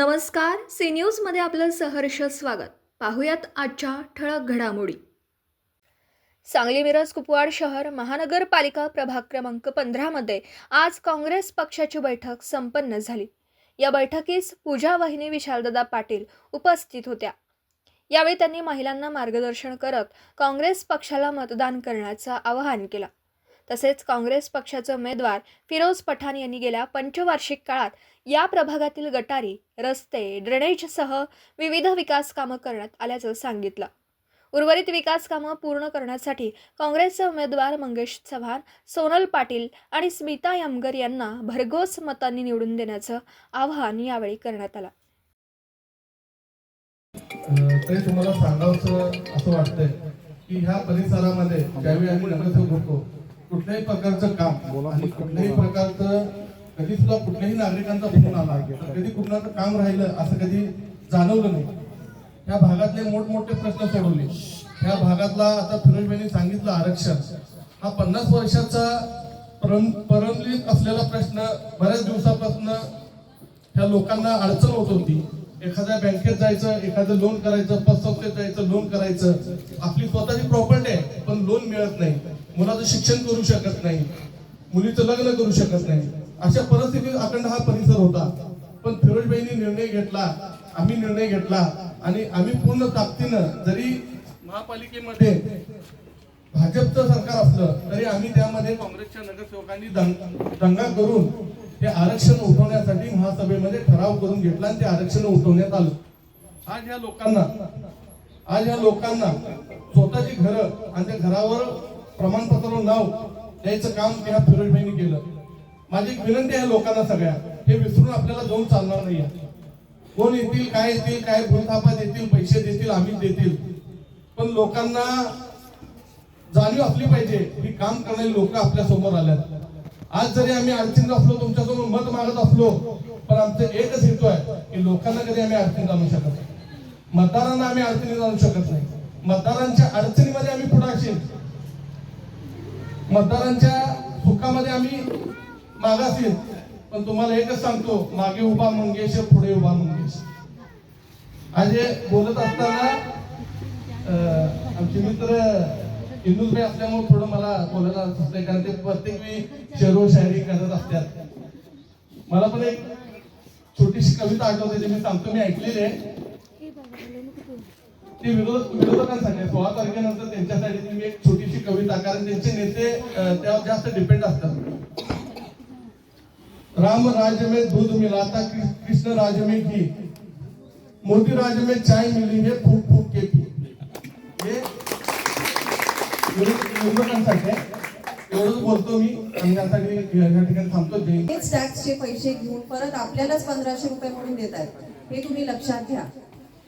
नमस्कार सी न्यूजमध्ये आपलं सहर्ष स्वागत. पाहुयात आजच्या ठळक घडामोडी. सांगली मिरज कुपवाड शहर महानगरपालिका प्रभाग क्रमांक पंधरामध्ये आज काँग्रेस पक्षाची बैठक संपन्न झाली. या बैठकीस पूजा वाहिनी विशालदादा पाटील उपस्थित होत्या. यावेळी त्यांनी महिलांना मार्गदर्शन करत काँग्रेस पक्षाला मतदान करण्याचं आवाहन केलं. तसेच काँग्रेस पक्षाचे उमेदवार फिरोज पठाण यांनी गेल्या पंचवार्षिक काळात या प्रभागातील गटारी रस्ते ड्रेनेजसह विविध विकास कामं करण्यात आल्याचं सांगितलं. उर्वरित विकास कामं पूर्ण करण्यासाठी काँग्रेसचे उमेदवार मंगेश चव्हाण सोनल पाटील आणि स्मिता यमगर यांना भरघोस मतांनी निवडून देण्याचं आवाहन यावेळी करण्यात आलं. तरी तुम्हाला सांगावंसं असं वाटतंय की ह्या परिसरामध्ये ज्यावेळी आम्ही नगरसेवक होतो कुठल्याही प्रकारचं काम आणि कुठल्याही प्रकारचं कधी सुद्धा कुठल्याही नागरिकांचा फोन आला कधी कुणाचं काम राहिलं असं कधी जाणवलं नाही. ह्या भागातले मोठमोठे प्रश्न सोडवले. ह्या भागातला आता फिरोजबाईंनी सांगितलं आरक्षण. हा पन्नास वर्षाचा परम परमलित असलेला प्रश्न बऱ्याच दिवसापासून ह्या लोकांना अडचण होत होती. एखाद्या बँकेत जायचं एखादं लोन करायचं पतसंस्थेत जायचं लोन करायचं. आपली स्वतःची प्रॉपर्टी आहे पण लोन मिळत नाही. मुलाचं शिक्षण करू शकत नाही. मुलीचं लग्न करू शकत नाही. अशा परिस्थितीत अखंड हा परिसर होता. पण फिरोजबाईंनी निर्णय घेतला. आम्ही निर्णय घेतला. आणि आम्ही पूर्ण ताकदीनं जरी महापालिकेमध्ये भाजपचं सरकार असलं तरी आम्ही त्यामध्ये काँग्रेसच्या नगरसेवकांनी दंग- दंगा करून हे आरक्षण उठवण्यासाठी महासभेमध्ये ठराव करून घेतला आणि ते आरक्षण उठवण्यात आलं. आज या लोकांना आज या लोकांना स्वतःची घरं आणि त्या घरावर प्रमाणपत्र नाव द्यायचं काम या फिरोजबाईंनी केलं. माझी एक विनंती आहे लोकांना सगळ्या. हे विसरून आपल्याला जाऊन चालणार नाही कोण येतील काय येतील काय भूलथापा देतील पैसे देतील आम्ही देतील. पण लोकांना जाणीव असली पाहिजे. की काम करणारी लोक आपल्यासमोर आल्यात. आज जरी आम्ही अडचणीत असलो तुमच्यासमोर मत मागत असलो पण आमचं एकच हेतू आहे की लोकांना कधी आम्ही अडचणीत आणू शकत नाही. मतदारांना आम्ही अडचणीत आणू शकत नाही. मतदारांच्या अडचणीमध्ये आम्ही पुढे असेल मतदारांच्या सुखामध्ये आम्ही मागासील पण तुम्हाला एकच सांगतो मागे उभा मंगेश पुढे उभा मंगेश. आज बोलत असताना आमचे मित्र इंदुभाई असल्यामुळे थोडं मला बोलायला सुचलंय कारण ते प्रत्येक मी शेरो शायरी करत असतात. मला पण एक छोटीशी कविता आठवते ती मी सांगतो मी ऐकलेली आहे. ते विरोध विरोधकांसाठी सोळा तारखेनंतर त्यांच्यासाठी तुम्ही एक छोटीशी कविता कारण त्यांचे नेते त्यावर जास्त डिपेंड असतात. राम राज्य में दूध मिलाता कृ- कृष्ण राज्य में घी. मोदी राज्य में चाय मिली है फूक फूक के पी. हे विरोधकांसाठी एवढंच बोलतो मी. यासाठी या ठिकाणी थांबतो. टॅक्सचे पैसे घेऊन परत आपल्यालाच पंधराशे रुपये म्हणून देत आहेत हे तुम्ही लक्षात घ्या.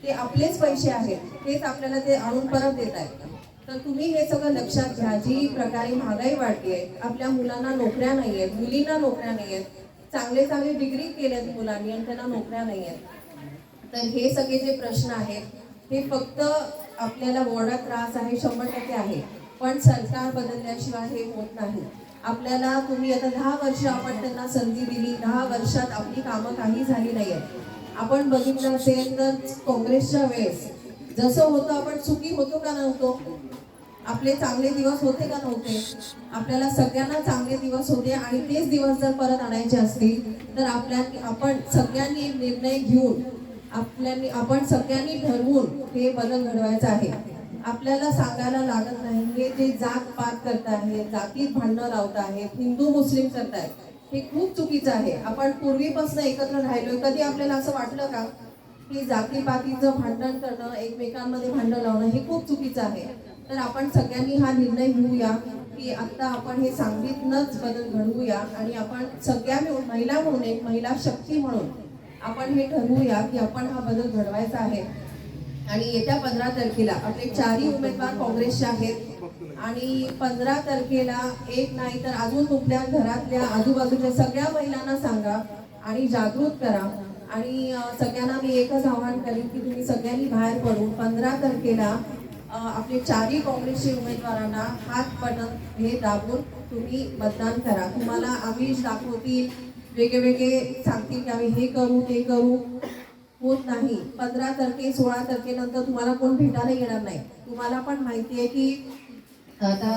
ते आपलेच पैसे आहेत हेच आपल्याला ते आणून परत देत आहेत. तर तुम्ही हे सगळं लक्षात घ्या जी प्रकारे महागाई वाढली आहे आपल्या मुलांना नोकऱ्या नाही आहेत मुलींना नोकऱ्या नाही आहेत चांगले चांगले डिग्री केल्यात मुलांनी आणि त्यांना नोकऱ्या नाही आहेत. तर हे सगळे जे प्रश्न आहेत हे फक्त आपल्याला वॉर्डात त्रास आहे शंभर टक्के आहे. पण सरकार बदलल्याशिवाय हे होत नाही. आपल्याला तुम्ही आता दहा वर्ष आपण त्यांना संधी दिली दहा वर्षात आपली कामं काही झाली नाही आहेत आपण बघितलं असेल तर काँग्रेसच्या वेळेस जसं होतं आपण चुकी होतो का नव्हतो? आपले चांगले दिवस होते का नव्हते? आपल्याला सगळ्यांना चांगले दिवस होते आणि तेच दिवस जर परत आणायचे असतील तर आपल्या आपण सगळ्यांनी निर्णय घेऊन आपल्यानी आपण सगळ्यांनी ठरवून हे बदल घडवायचं आहे. आपल्याला सांगायला लागत नाही हे जे जात पात करत आहेत जातीत भांडणं लावत आहेत हिंदू मुस्लिम करतायत हे खूप चुकीचं आहे. आपण पूर्वीपासून एकत्र राहिलोय. कधी आपल्याला असं वाटलं का? की जातीपातीचं भांडण करणं एकमेकांमध्ये भांडण लावणं हे खूप चुकीचं आहे. तर आपण सगळ्यांनी हा निर्णय घेऊया की आता आपण हे सांगितलंच बदल घडवूया आणि आपण सगळ्या मिळून महिला म्हणून एक महिला शक्ती म्हणून आपण हे ठरवूया की आपण हा बदल घडवायचा आहे. आणि येत्या पंधरा तारखेला आपले चारही उमेदवार काँग्रेसचे आहेत. आणि पंधरा तारखेला एक नाही तर अजून तुमच्या घरातल्या आजूबाजूच्या सगळ्या महिलांना सांगा आणि जागृत करा. आणि सगळ्यांना मी एकच आव्हान करेन की तुम्ही सगळ्यांनी बाहेर पडून पंधरा तारखेला आपले चारही काँग्रेसचे उमेदवारांना हात बटन हे दाबून तुम्ही मतदान करा. तुम्हाला आम्ही दाखवतील वेगळे वेगळे सांगतील की आम्ही हे करू ते करू. होत नाही. पंधरा तारखे सोळा तारखेनंतर तुम्हाला कोण भेटायला येणार नाही. तुम्हाला पण माहिती आहे की आता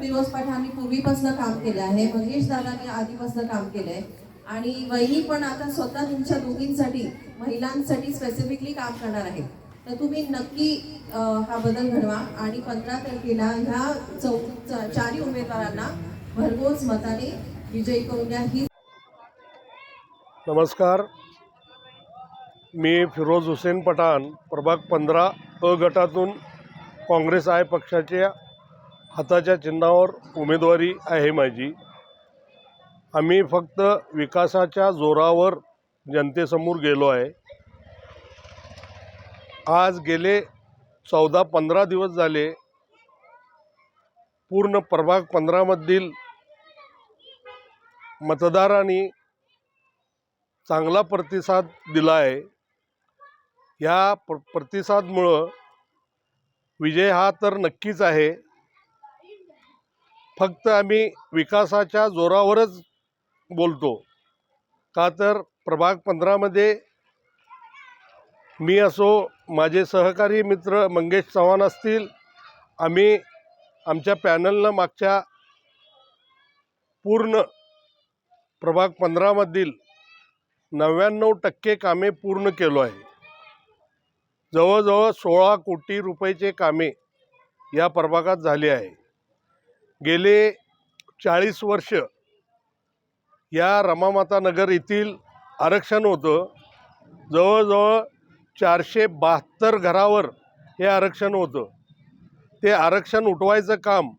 फिरोज पठाणनी पूर्वीपासून काम केलं आहे महेश दादांनी आधीपासून काम केलंय आणि वहिनी पण आता स्वतः तुमच्या दोघींसाठी महिलांसाठी स्पेसिफिकली काम करणार आहे तर तुम्ही नक्की हा बदल घडवा आणि पंधरा तारखेला ह्या चौ चारही उमेदवारांना भरघोस मताने विजयी करून द्या. ही नमस्कार. मी फिरोज हुसेन पठाण प्रभाग पंधरा अ गटातून काँग्रेस आय पक्षाच्या हाताच्या चिन्हावर उमेदवारी आहे माझी. आम्ही फक्त विकासाच्या जोरावर जनतेसमोर गेलो आहे. आज गेले चौदा पंधरा दिवस झाले. पूर्ण प्रभाग पंधरामधील मतदारांनी चांगला प्रतिसाद दिला आहे. ह्या प्र प्रतिसादमुळं विजय हा तर नक्कीच आहे. फक्त आम्ही विकासाच्या जोरावरच बोलतो. का तर प्रभाग पंधरामध्ये मी असो माझे सहकारी मित्र मंगेश चव्हाण असतील आम्ही आमच्या पॅनलनं मागच्या पूर्ण प्रभाग पंधरामधील नव्याण्णव टक्के कामे पूर्ण केलो आहे. जवळजवळ सोळा कोटी रुपयाचे कामे या प्रभागात झाले आहे. गेले चाळीस वर्ष या रमामाता नगर येथील आरक्षण होतं. जवळजवळ चारशे बहात्तर घरावर हे आरक्षण होतं. ते आरक्षण उठवायचं काम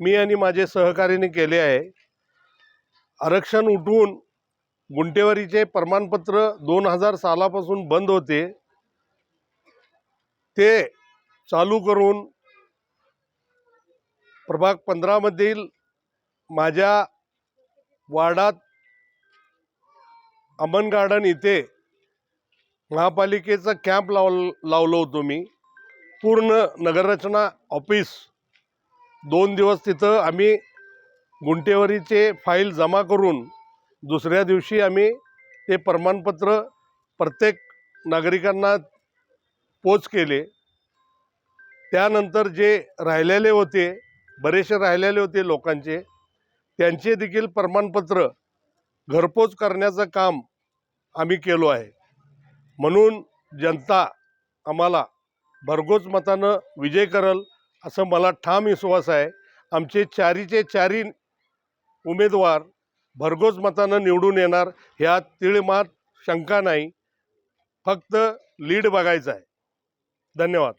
मी आणि माझे सहकारीने केले आहे. आरक्षण उठवून गुंटेवारीचे प्रमाणपत्र दोन हजार सालापासून बंद होते. ते चालू करून प्रभाग पंधरामधील माझ्या वार्डात अमन गार्डन इथे महापालिकेचं कॅम्प लाव लावलो होतो मी. पूर्ण नगररचना ऑफिस. दोन दिवस तिथं आम्ही गुंटेवारीचे फाईल जमा करून दुसऱ्या दिवशी आम्ही ते प्रमाणपत्र प्रत्येक नागरिकांना पोच केले. त्यानंतर जे राहिलेले होते बरेचसे राहिलेले होते लोकांचे त्यांचे देखील प्रमाणपत्र घरपोच करण्याचं काम आम्ही केलो आहे. म्हणून जनता आम्हाला भरघोस मतानं विजय करल असं मला ठाम विश्वास आहे. आमचे चारीचे चारी उमेदवार भरघोस मतानं निवडून येणार ह्यात तिळमात शंका नाही. फक्त लीड बघायचं आहे. धन्यवाद.